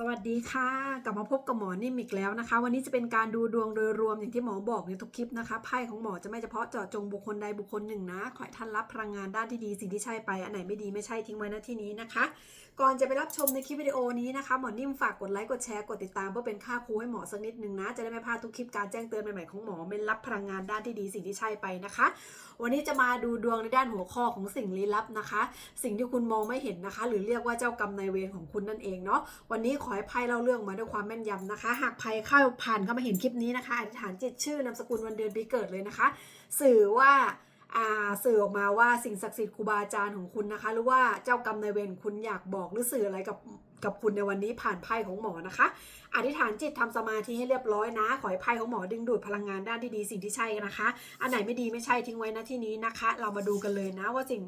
สวัสดีค่ะ กลับมาพบกับหมอนิ่มอีกแล้วนะคะ วันนี้จะเป็นการดูดวงโดยรวมอย่างที่หมอบอกในทุกคลิปนะคะไพ่ของหมอจะไม่เฉพาะเจาะจงบุคคลใดบุคคลหนึ่งนะขอให้ท่านรับพลังงานด้านที่ดีสิ่งที่ใช่ไปอันไหนไม่ดีไม่ใช่ทิ้งไว้ณที่นี้นะคะ ก่อนจะไปรับชมในคลิปวิดีโอนี้นะคะหมอนิ่มฝากกดไลค์กดแชร์กดติดตามเพื่อเป็นค่าครูให้หมอสักนิดหนึ่งนะ จะได้ไม่พลาดทุกคลิปการแจ้งเตือนใหม่ๆของหมอเป็นรับพลังงานด้านที่ดีสิ่งที่ใช่ไปนะคะ วันนี้จะมาดูดวงในด้านหัวข้อของสิ่งลี้ลับนะคะ สิ่งที่คุณมองไม่เห็นนะคะ หรือเรียกว่าเจ้ากรรมนายเวรของคุณนั่นเองเนาะวันนี้ขอให้ไพ่เล่าเรื่องมาด้วยความแม่นยำนะคะ หากไพ่เข้าผ่านเข้ามาเห็นคลิปนี้นะคะอธิษฐานจิตชื่อนามสกุลวันเดือนปีเกิดเลยนะคะ สื่อว่า สื่อออกมาว่าสิ่งศักดิ์สิทธิ์ครูบาอาจารย์ของคุณนะคะ หรือว่าเจ้ากรรมนายเวรคุณอยากบอกหรือสื่ออะไรกับกับคุณในวันนี้ผ่านไพ่ของหมอนะคะ อธิษฐานจิตทำสมาธิให้เรียบร้อยนะ ขอให้ไพ่ของหมอดึงดูดพลังงานด้านที่ดีสิ่งที่ใช่นะคะ อันไหนไม่ดีไม่ใช่ทิ้งไว้นะที่นี้นะคะ เรามาดูกันเลยนะว่าสิ่ง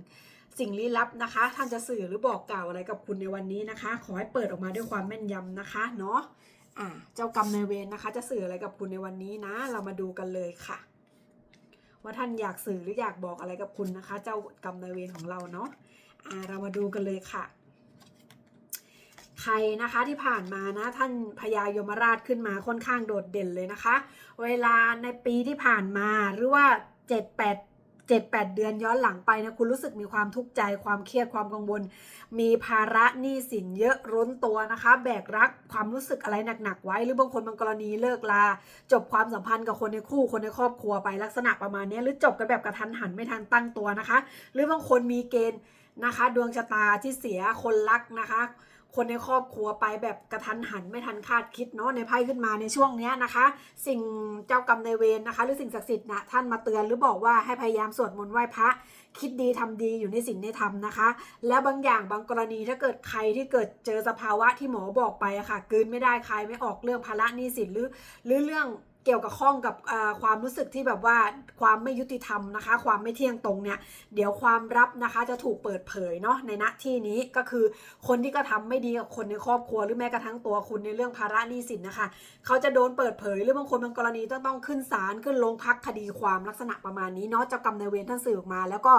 สิ่งลี้ลับนะคะ ท่านจะสื่อหรือบอกกล่าวอะไรกับคุณในวันนี้นะคะ ขอให้เปิดออกมาด้วยความแม่นยำนะคะเนาะเจ้ากรรมนายเวรนะคะ จะสื่ออะไรกับคุณในวันนี้นะ เรามาดูกันเลยค่ะ ว่าท่านอยากสื่อหรืออยากบอกอะไรกับคุณนะคะ เจ้ากรรมนายเวรของเราเนาะอ่าเรามาดูกันเลยค่ะ ใครนะคะที่ผ่านมานะท่านพญายมราชขึ้นมาค่อนข้างโดดเด่นเลยนะคะ เวลาในปีที่ผ่านมาหรือว่า 7 8 7 8 เดือนย้อนหลังไปนะคุณรู้สึกมีความทุกข์ใจความเครียดความกังวล มีภาระหนี้สินเยอะร้นตัวนะคะ แบกรักความรู้สึกอะไรหนักๆไว้ หรือบางคนบางกรณีเลิกลา จบความสัมพันธ์กับคนในคู่คนในครอบครัวไปลักษณะประมาณนี้หรือจบกันแบบกระทันหันไม่ทันตั้งตัวนะคะ หรือบางคนมีเกณฑ์นะคะ ดวงชะตาที่เสียคนรักนะคะ คนในครอบครัวไปแบบกระทันหันไม่ทันคาดคิดเนาะในไพ่ขึ้นมาในช่วงเนี้ยนะคะ สิ่งเจ้ากรรมในเวรนะคะ หรือสิ่งศักดิ์สิทธิ์นะท่านมาเตือนหรือบอกว่าให้พยายามสวดมนต์ไหว้พระ คิดดีทำดีอยู่ในสิ่งในธรรมนะคะ และบางอย่างบางกรณีถ้าเกิดใครที่เกิดเจอสภาวะที่หมอบอกไปอะค่ะกืนไม่ได้ใครไม่ออกเรื่องภาระหนี้สินหรือหรือเรื่อง กี่ยวกับข้องกับความรู้สึกที่แบบว่าความไม่ยุติธรรมนะคะ ความไม่เที่ยงตรงเนี่ยเดี๋ยวความลับนะคะจะถูกเปิดเผยเนาะในณที่นี้ก็คือคนที่กระทำไม่ดีกับคนในครอบครัวหรือแม้กระทั่งตัวคุณในเรื่องภาระหนี้สินนะคะ เขาจะโดนเปิดเผยหรือบางคนบางกรณีต้องต้องขึ้นศาลขึ้นโรงพักคดีความลักษณะประมาณนี้เนาะเจ้ากรรมนายเวรท่านสื่อออกมา แล้วก็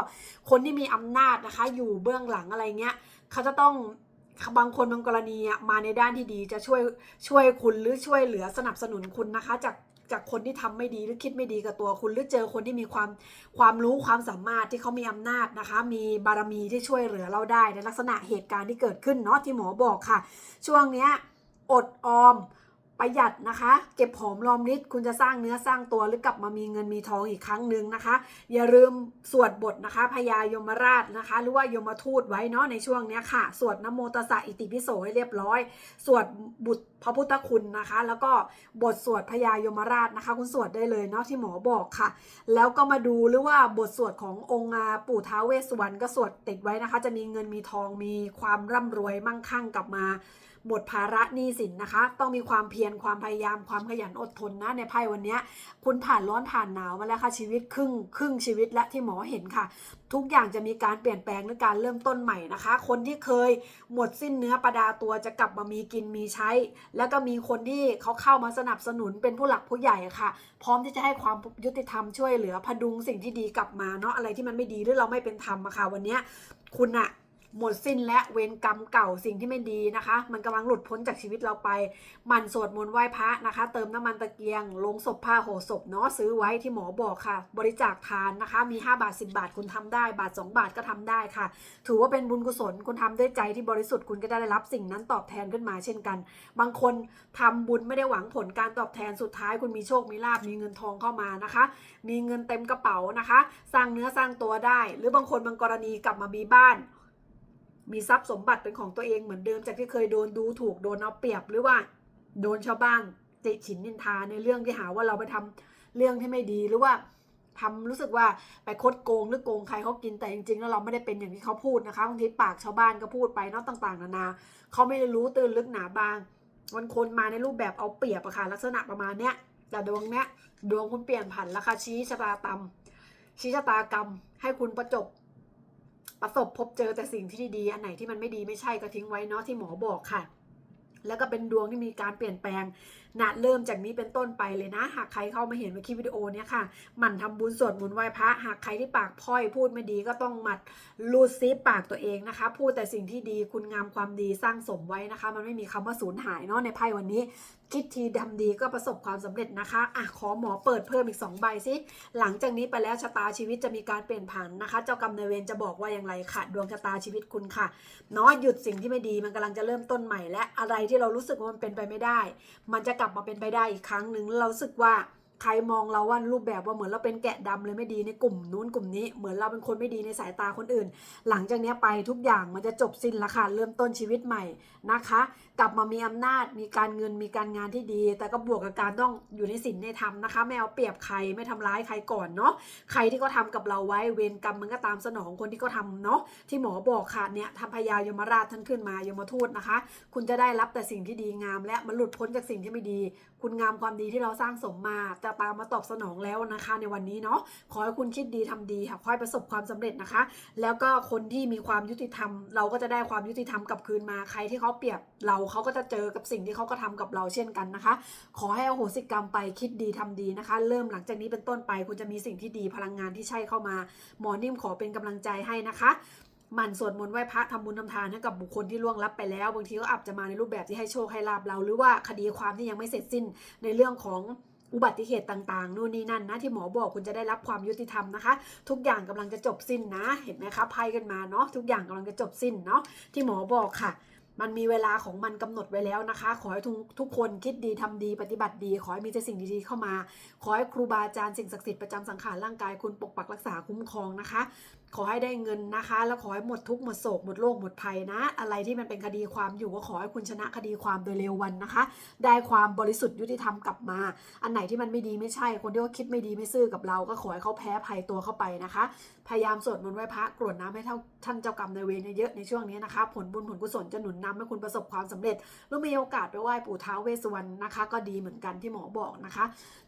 คนที่มีอำนาจนะคะ อยู่เบื้องหลังอะไรเงี้ยเขาจะต้องบางคนบางกรณีอะมาในด้านที่ดีจะช่วยช่วยคุณหรือช่วยเหลือสนับสนุนคุณนะคะ จาก จากคนที่ทำไม่ดีหรือคิดไม่ดีกับตัวคุณหรือเจอคนที่มีความความรู้ความสามารถที่เขามีอำนาจนะคะ มีบารมีที่ช่วยเหลือเราได้ในลักษณะเหตุการณ์ที่เกิดขึ้นเนาะที่หมอบอกค่ะ ช่วงเนี้ยอดออม ประหยัดนะคะ เก็บหอมรอมริดคุณจะสร้างเนื้อสร้างตัวหรือกลับมามีเงินมีทองอีกครั้งหนึ่งนะคะ อย่าลืมสวดบทนะคะพญายมราชนะคะ หรือว่ายมทูตไว้เนาะในช่วงเนี้ยค่ะ สวดนโมตสสะอิติปิโสให้เรียบร้อย สวดบุตรพระพุทธคุณนะคะ แล้วก็บทสวดพญายมราชนะคะ คุณสวดได้เลยเนาะที่หมอบอกค่ะ แล้วก็มาดูหรือว่าบทสวดขององค์ปู่ท้าวเวสสุวรรณก็สวดติดไว้นะคะ จะมีเงินมีทองมีความร่ำรวยมั่งคั่งกลับมาหมดภาระหนี้สินนะคะ ต้องมีความเพียรความพยายามความขยันอดทนนะในไพ่วันนี้คุณผ่านร้อนผ่านหนาวมาแล้วค่ะชีวิตครึ่งครึ่งชีวิตและที่หมอเห็นค่ะ ทุกอย่างจะมีการเปลี่ยนแปลงหรือการเริ่มต้นใหม่นะคะ คนที่เคยหมดสิ้นเนื้อประดาตัวจะกลับมามีกินมีใช้ แล้วก็มีคนที่เขาเข้ามาสนับสนุนเป็นผู้หลักผู้ใหญ่ค่ะ พร้อมที่จะให้ความยุติธรรมช่วยเหลือพดุงสิ่งที่ดีกลับมาเนาะอะไรที่มันไม่ดีหรือเราไม่เป็นธรรมอะค่ะวันนี้คุณอะ หมดสิ้นและเวรกรรมเก่าสิ่งที่ไม่ดีนะคะ มันกำลังหลุดพ้นจากชีวิตเราไปหมันสวดมนต์ไหว้พระนะคะ เติมน้ำมันตะเกียง ลงศพผ้าห่อศพเนาะซื้อไว้ที่หมอบอกค่ะ บริจาคทานนะคะ มี 5 บาท 10 บาทคุณทำได้ บาท 2 บาทก็ทำได้ค่ะ ถือว่าเป็นบุญกุศลคุณทำด้วยใจที่บริสุทธิ์คุณก็จะได้รับสิ่งนั้นตอบแทนขึ้นมาเช่นกัน บางคนทำบุญไม่ได้หวังผลการตอบแทนสุดท้าย คุณมีโชคมีลาบมีเงินทองเข้ามานะคะ มีเงินเต็มกระเป๋านะคะ สร้างเนื้อสร้างตัวได้ หรือบางคนบางกรณีกลับมามีบ้าน มีทรัพย์สมบัติเป็นของตัวเองเหมือนเดิมจากที่เคยโดนดูถูกโดนเอาเปรียบหรือว่า โดนชาวบ้านติฉินนินทาในเรื่องที่หาว่าเราไปทำเรื่องที่ไม่ดีหรือว่าทำรู้สึกว่าไปคดโกงหรือโกงใครเขากินแต่จริงๆแล้วเราไม่ได้เป็นอย่างที่เขาพูดนะคะบางทีปากชาวบ้านก็พูดไปนาะต่างๆ นานาเขาไม่ได้รู้ตื่นลึกหนาบางวันคนมาในรูปแบบเอาเปรียบอะค่ะลักษณะประมาณเนี้ยแต่ดวงเนี้ยดวงคุณเปลี่ยนผันแล้วค่ะชี้ชะตาตำชี้ชะตากรรม ให้คุณประจบ ประสบพบเจอแต่สิ่งที่ดีๆอันไหนที่มันไม่ดีไม่ใช่ก็ทิ้งไว้เนาะที่หมอบอกค่ะ แล้วก็เป็นดวงที่มีการเปลี่ยนแปลงนะเริ่มจากนี้เป็นต้นไปเลยนะ หากใครเข้ามาเห็นในคลิปวิดีโอเนี้ยค่ะหมั่นทำบุญสวดมนต์ไหว้พระหากใครที่ปากพ่อยพูดไม่ดีก็ต้องหมัดรูดซิปปากตัวเองนะคะ พูดแต่สิ่งที่ดีคุณงามความดีสร้างสมไว้นะคะ มันไม่มีคำว่าสูญหายเนาะในไพ่วันนี้ คิดทีดำดีก็ประสบความสำเร็จนะคะอะขอหมอเปิดเพิ่มอีก 2 ใบสิหลังจากนี้ไปแล้วชะตาชีวิตจะมีการเปลี่ยนผันนะคะ เจ้ากรรมนายเวรจะบอกว่าอย่างไรค่ะดวงชะตาชีวิตคุณค่ะเนาะหยุดสิ่งที่ไม่ดีมันกำลังจะเริ่มต้นใหม่และอะไรที่เรารู้สึกว่ามันเป็นไปไม่ได้ มันจะกลับมาเป็นไปได้อีกครั้งหนึ่งเราสึกว่า ใครมองเราว่ารูปแบบว่าเหมือนเราเป็นแกะดำเลยไม่ดีในกลุ่มนู้นกลุ่มนี้เหมือนเราเป็นคนไม่ดีในสายตาคนอื่น หลังจากนี้ไปทุกอย่างมันจะจบสิ้นละค่ะเริ่มต้นชีวิตใหม่นะคะ กลับมามีอำนาจมีการเงินมีการงานที่ดี แต่ก็บวกกับการต้องอยู่ในศีลในธรรมนะคะ ไม่เอาเปรียบใครไม่ทำร้ายใครก่อนเนาะใครที่เขาทากับเราไว้เวรกรรมมันก็ตามสนองคนที่เขาทำเนาะที่หมอบอกค่ะเนี่ยทำพยายมราชท่านขึ้นมายมทูตนะคะ คุณจะได้รับแต่สิ่งที่ดีงาม และมันหลุดพ้นจากสิ่งที่ไม่ดี คุณงามความดีที่เราสร้างสมมาจะตามมาตอบสนองแล้วนะคะ ในวันนี้เนาะขอให้คุณคิดดีทำดีค่ะขอให้ประสบความสำเร็จนะคะ แล้วก็คนที่มีความยุติธรรม เราก็จะได้ความยุติธรรมกลับคืนมาใครที่เขาเปรียบเราเขาก็จะเจอกับสิ่งที่เขาก็ทำกับเราเช่นกันนะคะ ขอให้อโหสิกรรมไปคิดดีทำดีนะคะ เริ่มหลังจากนี้เป็นต้นไปคุณจะมีสิ่งที่ดีพลังงานที่ใช่เข้ามาหมอนิ่มขอเป็นกำลังใจให้นะคะหมั่นสวดมนต์ไหว้พระทำบุญทำทานให้กับบุคคลที่ล่วงลับไปแล้ว บางทีก็อาจจะมาในรูปแบบที่ให้โชคให้ลาบเรา หรือว่าคดีความที่ยังไม่เสร็จสิ้นในเรื่องของ อุบัติเหตุต่างๆ นู่นนี่นั่นนะที่หมอบอกคุณจะได้รับความยุติธรรมนะคะ ทุกอย่างกำลังจะจบสิ้นนะ เห็นไหมคะไพ่กันมาเนาะทุกอย่างกำลังจะจบสิ้นเนาะที่หมอบอกค่ะมันมีเวลาของมันกำหนดไว้แล้วนะคะ ขอให้ทุกทุกคนคิดดีทำดีปฏิบัติดี ขอให้มีแต่สิ่งดีๆเข้ามา ขอให้ครูบาอาจารย์สิ่งศักดิ์สิทธิ์ประจำสังขารร่างกายคุณปกปักรักษาคุ้มครองนะคะ ขอให้ได้เงินนะคะ แล้วขอให้หมดทุกข์หมดโศกหมดโรคหมดภัยนะ อะไรที่มันเป็นคดีความอยู่ก็ขอให้คุณชนะคดีความโดยเร็ววันนะคะ ได้ความบริสุทธิ์ยุติธรรมกลับมา อันไหนที่มันไม่ดีไม่ใช่ คนที่เขาคิดไม่ดีไม่ซื่อกับเรา ก็ขอให้เขาแพ้ภัยตัวเข้าไปนะคะ พยายามสวดมนต์ไหว้พระกรวดน้ำให้เท่าท่านเจ้ากรรมนายเวรเยอะๆในช่วงนี้นะคะ ผลบุญผลกุศลจะหนุนนำให้คุณประสบความสำเร็จหรือมีโอกาสไปไหว้ปู่ท้าวเวสสวรรณนะคะ ก็ดีเหมือนกันที่หมอบอกนะคะ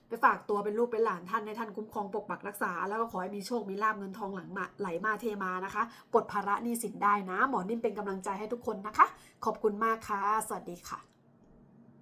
ไปฝากตัวเป็นลูกเป็นหลานท่านให้ท่านคุ้มครองปกปักรักษา แล้วก็ขอให้มีโชคมีลาบเงินทองหลังมาไหลมาเทมานะคะ ปลดภาระหนี้สินได้นะ หมอนิ่มเป็นกำลังใจให้ทุกคนนะคะ ขอบคุณมากค่ะ สวัสดีค่ะ